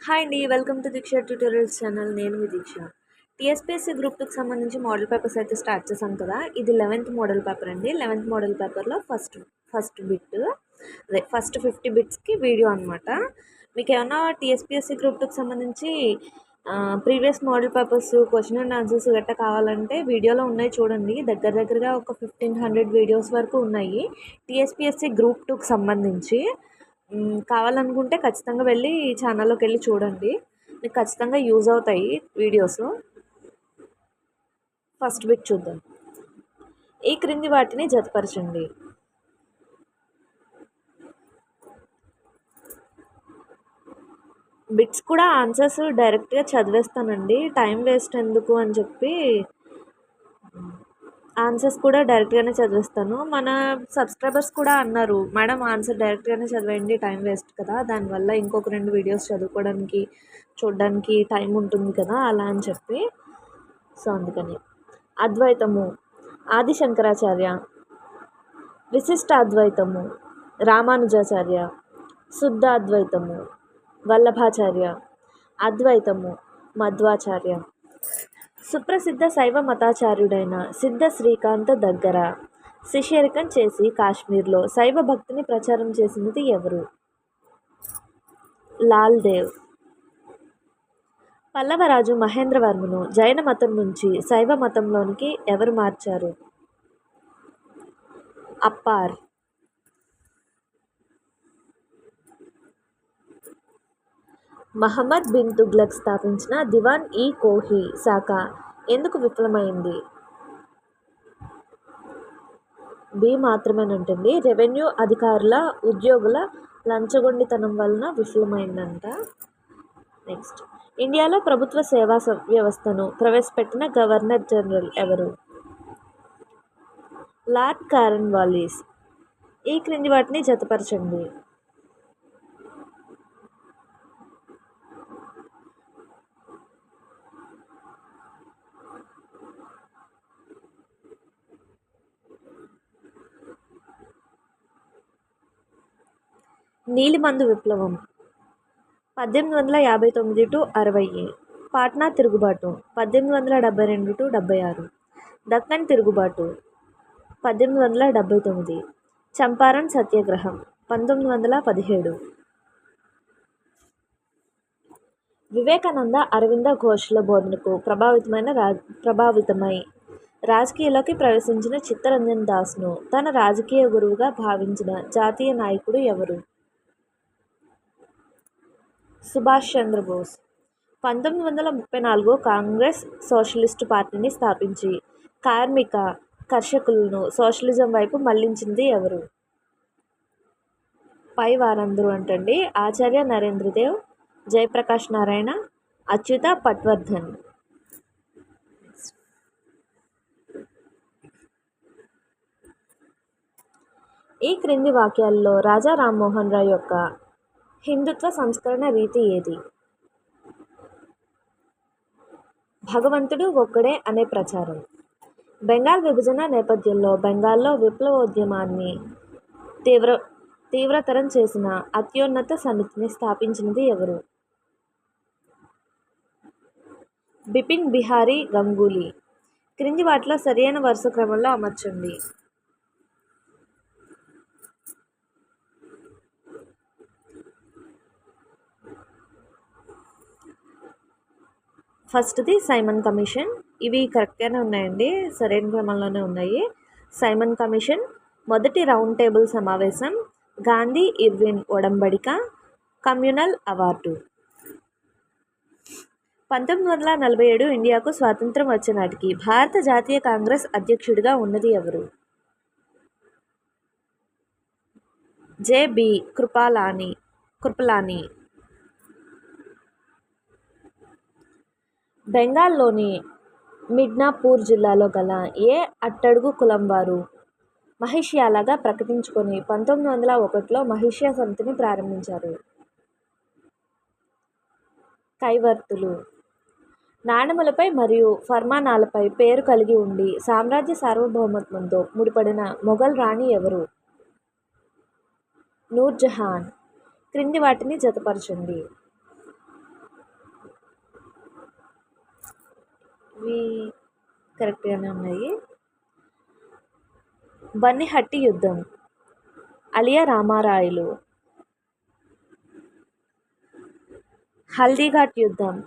Hi అండి welcome to Deeksha tutorials channel నేను మీ దీక్ష. టీఎస్పీఎస్సీ గ్రూప్ టూకి సంబంధించి మోడల్ పేపర్స్ అయితే స్టార్ట్ చేశాం కదా? ఇది లెవెన్త్ మోడల్ పేపర్ అండి. లెవెన్త్ మోడల్ పేపర్లో ఫస్ట్ ఫస్ట్ బిట్ అదే ఫస్ట్ ఫిఫ్టీ బిట్స్కి వీడియో అనమాట మీకు ఏమన్నా టీఎస్పీఎస్సీ గ్రూప్ టూకి సంబంధించి previous model papers question and answers గట్టా కావాలంటే వీడియోలో ఉన్నాయి చూడండి. దగ్గర దగ్గరగా ఒక ఫిఫ్టీన్ హండ్రెడ్ వీడియోస్ వరకు ఉన్నాయి. టీఎస్పీఎస్సీ గ్రూప్ టూకి సంబంధించి. కావాలనుకుంటే ఖచ్చితంగా వెళ్ళి ఈ ఛానల్లోకి వెళ్ళి చూడండి. మీకు ఖచ్చితంగా యూజ్ అవుతాయి వీడియోస్. ఫస్ట్ బిట్ చూద్దాం. ఈ క్రింది వాటిని జతపరచండి. బిట్స్ కూడా ఆన్సర్స్ డైరెక్ట్గా చదివేస్తానండి. టైం వేస్ట్ ఎందుకు అని చెప్పి ఆన్సర్స్ కూడా డైరెక్ట్గానే చదివిస్తాను. మన సబ్స్క్రైబర్స్ కూడా అన్నారు మేడం ఆన్సర్ డైరెక్ట్గానే చదివేయండి టైం వేస్ట్ కదా. దానివల్ల ఇంకొక రెండు వీడియోస్ చదువుకోవడానికి చూడడానికి టైం ఉంటుంది కదా అలా అని చెప్పి. సో అందుకని. అద్వైతము. ఆది శంకరాచార్య విశిష్ట అద్వైతము. రామానుజాచార్య. శుద్ధ అద్వైతము. వల్లభాచార్య. అద్వైతము. మధ్వాచార్య. సుప్రసిద్ధ శైవ మతాచార్యుడైన సిద్ధ శ్రీకాంత దగ్గర శిష్యరికం చేసి కాశ్మీర్లో శైవ భక్తిని ప్రచారం చేసినది ఎవరు? లాల్ దేవ్. పల్లవరాజు మహేంద్రవర్మను జైన మతం నుంచి శైవ మతంలోనికి ఎవరు మార్చారు? అప్పార్. మహమ్మద్ బిన్ తుగ్లక్ స్థాపించిన దివాన్ ఈ కోహి శాఖ ఎందుకు విఫలమైంది? బి మాత్రమేనంటండి. రెవెన్యూ అధికారుల ఉద్యోగుల లంచగొండితనం వలన విఫలమైందంట. నెక్స్ట్. ఇండియాలో ప్రభుత్వ సేవా వ్యవస్థను ప్రవేశపెట్టిన గవర్నర్ జనరల్ ఎవరు? Lord Cornwallis. ఈ క్రింది వాటిని జతపరచండి. నీలిమందు విప్లవం. పద్దెనిమిది వందల యాభై తొమ్మిది టు అరవై పాట్నా తిరుగుబాటు. పద్దెనిమిది వందల డెబ్బై రెండు టు డెబ్బై ఆరు. దక్కన్ తిరుగుబాటు. పద్దెనిమిది వందల డెబ్బై తొమ్మిది. చంపారన్ సత్యాగ్రహం. పంతొమ్మిది వందల పదిహేడు. వివేకానంద అరవింద ఘోష్ల బోధనకు ప్రభావితమైన రా ప్రభావితమై రాజకీయాల్లోకి ప్రవేశించిన చిత్తరంజన్ దాస్ను తన రాజకీయ గురువుగా భావించిన జాతీయ నాయకుడు ఎవరు? సుభాష్ చంద్రబోస్. పంతొమ్మిది వందల ముప్పై నాలుగు కాంగ్రెస్ సోషలిస్టు పార్టీని స్థాపించి కార్మిక కర్షకులను సోషలిజం వైపు మళ్ళించింది ఎవరు? పై వారందరూ అంటండి ఆచార్య నరేంద్రదేవ్ జయప్రకాష్ నారాయణ అచ్యుత పట్వర్ధన్. ఈ క్రింది వాక్యాల్లో రాజా రామ్మోహన్ రాయ్ యొక్క హిందుత్వ సంస్కరణ రీతి ఏది? భగవంతుడు ఒక్కడే అనే ప్రచారం. బెంగాల్ విభజన నేపథ్యంలో బెంగాల్లో విప్లవోద్యమాన్ని తీవ్ర తీవ్రతరం చేసిన అత్యున్నత సమితిని స్థాపించినది ఎవరు? బిపిన్ బిహారీ గంగూలీ. క్రింది వాటిలో సరైన వరుస క్రమంలో అమర్చండి. ఫస్ట్ది సైమన్ కమిషన్. ఇవి కరెక్ట్గానే ఉన్నాయండి. సరైన క్రమంలోనే ఉన్నాయి. సైమన్ కమిషన్ మొదటి రౌండ్ టేబుల్ సమావేశం గాంధీ ఇర్విన్ ఒడంబడిక కమ్యూనల్ అవార్డు. పంతొమ్మిది వందల నలభై ఏడు ఇండియాకు స్వాతంత్రం వచ్చినాటికి భారత జాతీయ కాంగ్రెస్ అధ్యక్షుడిగా ఉన్నది ఎవరు? J B Kripalani Kripalani. బెంగాల్లోని మిడ్నాపూర్ జిల్లాలో గల ఏ అట్టడుగు కులం వారు మహిష్యాలాగా ప్రకటించుకొని పంతొమ్మిది వందల ఒకటిలో మహిష్యా సమితిని ప్రారంభించారు? కైవర్తులు. నాణములపై మరియు ఫర్మానాలపై పేరు కలిగి ఉండి సామ్రాజ్య సార్వభౌమత్వంతో ముడిపడిన మొఘల్ రాణి ఎవరు? నూర్జహాన్. క్రింది వాటిని జతపరచండి. ఇవి కరెక్ట్గానే ఉన్నాయి. బన్నిహట్టి యుద్ధం. అలియా రామారాయలు. హల్దీఘాట్ యుద్ధం.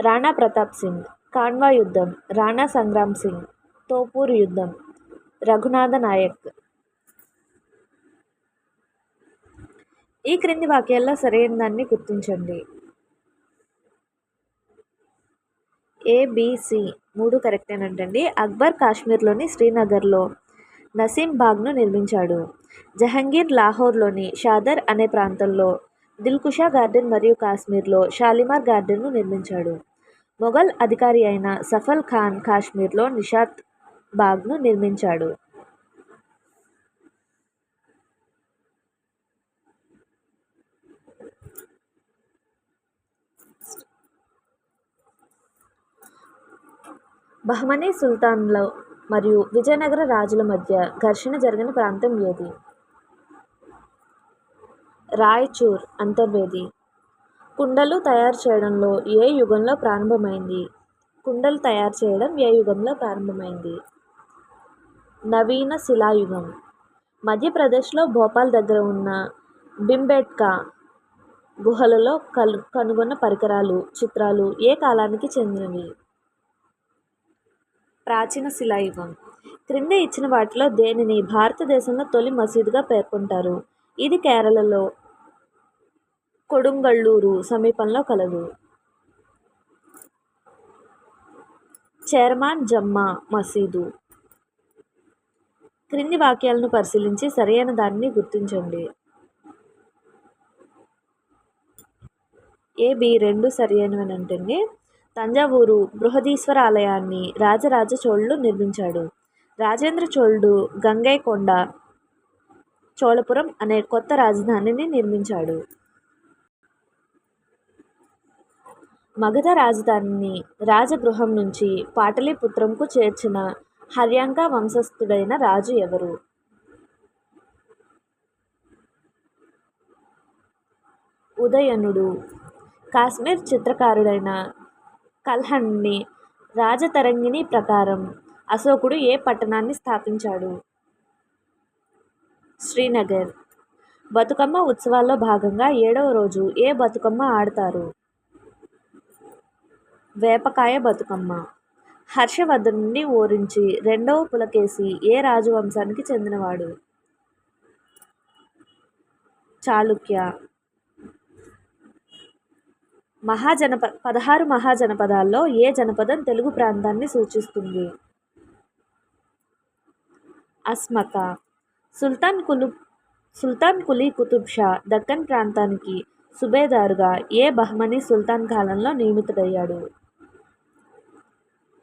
రాణా ప్రతాప్ సింగ్. కాన్వా యుద్ధం. రాణా సంగ్రామ్ సింగ్. తోపూర్ యుద్ధం. రఘునాథ నాయక్. ఈ క్రింది వాక్యాల్లో సరైన దాన్ని గుర్తించండి. ఏబిసి మూడు కరెక్టేనంటండి అక్బర్ కాశ్మీర్లోని శ్రీనగర్లో నసీం బాగ్ను నిర్మించాడు. జహంగీర్ లాహోర్లోని షాదర్ అనే ప్రాంతంలో దిల్కుషా గార్డెన్ మరియు కాశ్మీర్లో షాలిమార్ గార్డెన్ను నిర్మించాడు. మొఘల్ అధికారి అయిన సఫల్ ఖాన్ కాశ్మీర్లో నిషాత్ బాగ్ను నిర్మించాడు. బహమనీ సుల్తాన్ల మరియు విజయనగర రాజుల మధ్య ఘర్షణ జరిగిన ప్రాంతం ఏది? రాయచూర్ అంతర్వేది. కుండలు తయారు చేయడంలో ఏ యుగంలో ప్రారంభమైంది? కుండలు తయారు చేయడం ఏ యుగంలో ప్రారంభమైంది? నవీన శిలాయుగం. మధ్యప్రదేశ్లో భోపాల్ దగ్గర ఉన్న బింబేట్కా గుహలలో కలు కనుగొన్న పరికరాలు చిత్రాలు ఏ కాలానికి చెందినవి? ప్రాచీన శిలాయుగం. క్రింద ఇచ్చిన వాటిలో దేనిని భారతదేశంలో తొలి మసీదుగా పేర్కొంటారు? ఇది కేరళలో కొడుంగళ్ళూరు సమీపంలో కలదు. చైర్మాన్ జమ్మా మసీదు. క్రింది వాక్యాలను పరిశీలించి సరైన దానిని గుర్తించండి. ఏ బి రెండు సరైనవనంటండి తంజావూరు బృహదీశ్వర ఆలయాన్ని రాజరాజ చోళుడు నిర్మించాడు. రాజేంద్ర చోళుడు గంగైకొండ చోళపురం అనే కొత్త రాజధానిని నిర్మించాడు. మగధ రాజధానిని రాజగృహం నుంచి పాటలీపుత్రంకు చేర్చిన హర్యాంక వంశస్థుడైన రాజు ఎవరు? ఉదయనుడు కాశ్మీర్ చిత్రకారుడైన కల్హణ్ని రాజతరంగిణి ప్రకారం అశోకుడు ఏ పట్టణాన్ని స్థాపించాడు? శ్రీనగర్. బతుకమ్మ ఉత్సవాల్లో భాగంగా ఏడవ రోజు ఏ బతుకమ్మ ఆడతారు? వేపకాయ బతుకమ్మ. హర్షవర్ధనుని ఓరించి రెండవ పులకేసి ఏ రాజవంశానికి చెందినవాడు? చాళుక్య. మహాజనప పదహారు మహాజనపదాల్లో ఏ జనపదం తెలుగు ప్రాంతాన్ని సూచిస్తుంది? అస్మక. సుల్తాన్ కులు సుల్తాన్ కులీ కుతుబ్ షా దక్కన్ ప్రాంతానికి సుబేదారుగా ఏ బహ్మని సుల్తాన్ కాలంలో నియమితుడయ్యాడు?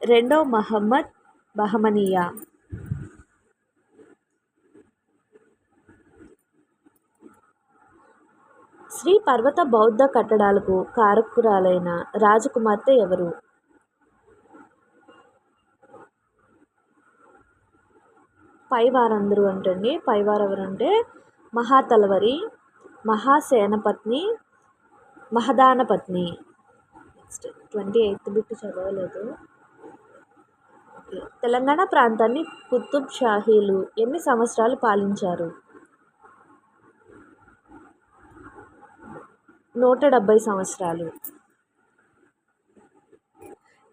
రెండో మహమ్మద్ బహమనియా. శ్రీ పర్వత బౌద్ధ కట్టడాలకు కారకురాలైన రాజకుమార్తె ఎవరు? పైవారందరూ అంటండి. పైవారు ఎవరంటే మహాతలవరి మహాసేనపత్ని మహదానపత్ని. నెక్స్ట్ ట్వంటీ ఎయిత్ బిట్ చదవలేదు తెలంగాణ ప్రాంతాన్ని కుతుబ్ షాహీలు ఎన్ని సంవత్సరాలు పాలించారు? నూట డెబ్భై సంవత్సరాలు.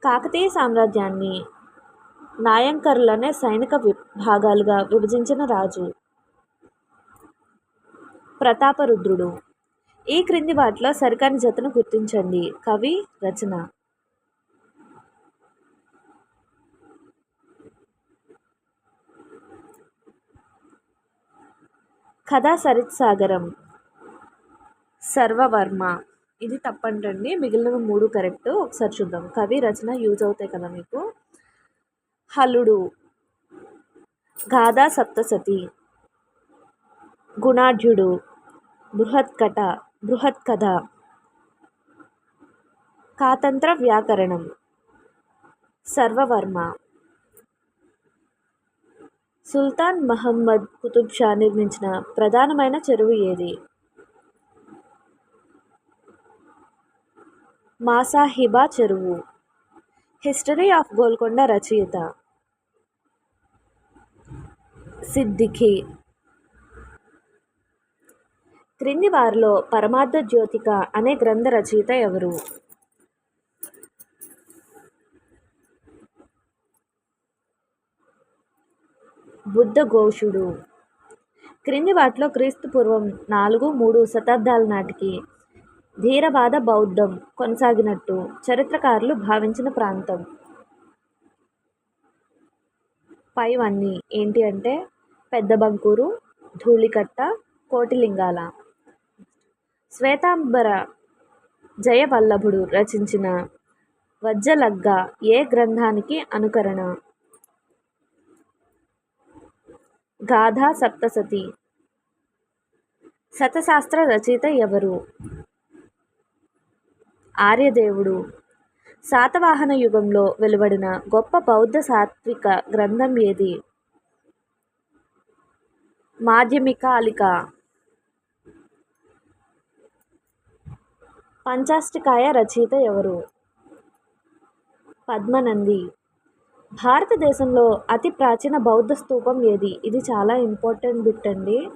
కాకతీయ సామ్రాజ్యాన్ని నాయంకర్లనే సైనిక విభాగాలుగా విభజించిన రాజు. ప్రతాపరుద్రుడు. ఈ క్రింది వాటిలో సరికాని జతను గుర్తించండి. కవి రచన. కథా సరిత్సాగరం సర్వవర్మ. ఇది తప్పంటండి. మిగిలిన మూడు కరెక్ట్. ఒకసారి చూద్దాం. కవి రచన యూజ్ అవుతాయి కదా మీకు? హలుడు గాథా సప్తసతి. గుణాఢ్యుడు బృహత్కట. బృహత్కథ. కాతంత్ర వ్యాకరణం. సర్వవర్మ. సుల్తాన్ మహమ్మద్ కుతుబ్ షా నిర్మించిన ప్రధానమైన చెరువు ఏది? మాసాహిబా చెరువు. హిస్టరీ ఆఫ్ గోల్కొండ రచయిత. సిద్దిఖి. క్రింది వారిలో పరమార్థ జ్యోతిక అనే గ్రంథ రచయిత ఎవరు? బుద్ధ ఘోషుడు. క్రింది వాటిలో క్రీస్తు పూర్వం నాలుగు మూడు శతాబ్దాల నాటికి ధీరవాద బౌద్ధం కొనసాగినట్టు చరిత్రకారులు భావించిన ప్రాంతం. పైవన్నీ ఏంటి అంటే పెద్ద బంకూరు ధూళికట్ట కోటిలింగాల. శ్వేతాంబర జయవల్లభుడు రచించిన వజ్జలగ్గ ఏ గ్రంథానికి అనుకరణ? గాథా సప్తసతి. శతశాస్త్ర రచయిత ఎవరు? ఆర్యదేవుడు. శాతవాహన యుగంలో వెలువడిన గొప్ప బౌద్ధ సాత్విక గ్రంథం ఏది? మాధ్యమికాలిక. పంచాష్టికాయ రచయిత ఎవరు? పద్మనంది. భారతదేశంలో అతి ప్రాచీన బౌద్ధ స్తూపం ఏది? ఇది చాలా ఇంపార్టెంట్ బిట్ అండి.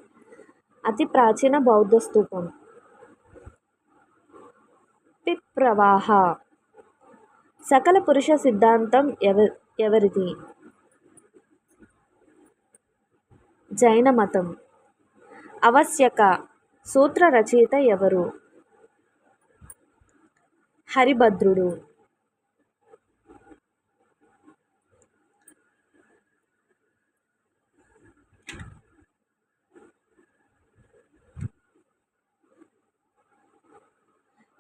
అతి ప్రాచీన బౌద్ధ స్తూపం పిప్రవాహ సకల పురుష సిద్ధాంతం ఎవ ఎవరిది? జైన మతం. అవశ్యక. సూత్ర రచయిత ఎవరు? హరిభద్రుడు.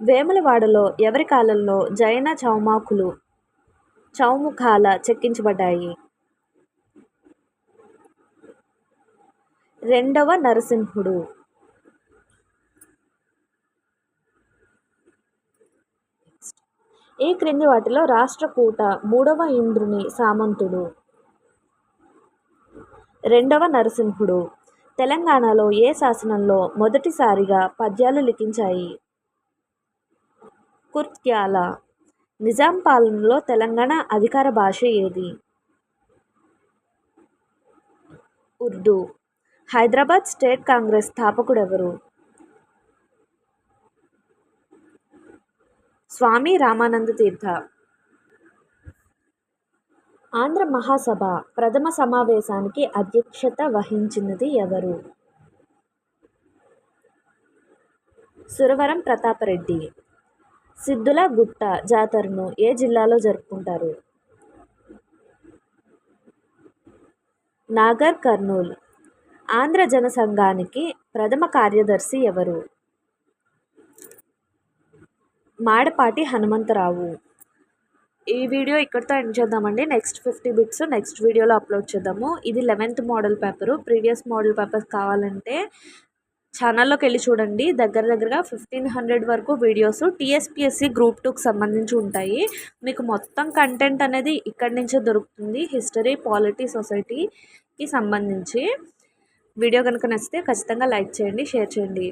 వేములవాడలో ఎవరి కాలంలో జైన చౌమాకులు చౌముఖాల చెక్కించబడ్డాయి? రెండవ నరసింహుడు. ఈ క్రింది వాటిలో రాష్ట్రకూట మూడవ ఇంద్రుని సామంతుడు. రెండవ నరసింహుడు. తెలంగాణలో ఏ శాసనంలో మొదటిసారిగా పద్యాలు లిఖించాయి? కుర్త్యాల. నిజాం పాలనలో తెలంగాణ అధికార భాష ఏది? ఉర్దూ. హైదరాబాద్ స్టేట్ కాంగ్రెస్ స్థాపకుడు ఎవరు స్వామి రామానంద తీర్థ. ఆంధ్ర మహాసభ ప్రథమ సమావేశానికి అధ్యక్షత వహించినది ఎవరు? సురవరం ప్రతాపరెడ్డి. సిద్ధుల గుట్ట జాతరను ఏ జిల్లాలో జరుపుకుంటారు? నాగర్ కర్నూల్. ఆంధ్ర జనసంఘానికి ప్రథమ కార్యదర్శి ఎవరు? మాడపాటి హనుమంతరావు. ఈ వీడియో ఇక్కడితో ఎండ్ చేద్దామండి. నెక్స్ట్ ఫిఫ్టీ బిట్స్ నెక్స్ట్ వీడియోలో అప్లోడ్ చేద్దాము. ఇది eleventh model paper. Previous model papers కావాలంటే ఛానల్లోకి వెళ్ళి చూడండి. దగ్గర దగ్గరగా ఫిఫ్టీన్ హండ్రెడ్ వరకు వీడియోస్ టీఎస్పిఎస్సి గ్రూప్ టూకి సంబంధించి ఉంటాయి. మీకు మొత్తం కంటెంట్ అనేది ఇక్కడి నుంచే దొరుకుతుంది. హిస్టరీ పాలిటీ సొసైటీకి సంబంధించి. వీడియో కనుక నచ్చితే ఖచ్చితంగా లైక్ చేయండి షేర్ చేయండి.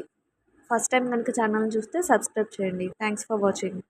ఫస్ట్ టైం కనుక ఛానల్ని చూస్తే సబ్స్క్రైబ్ చేయండి. Thanks for watching.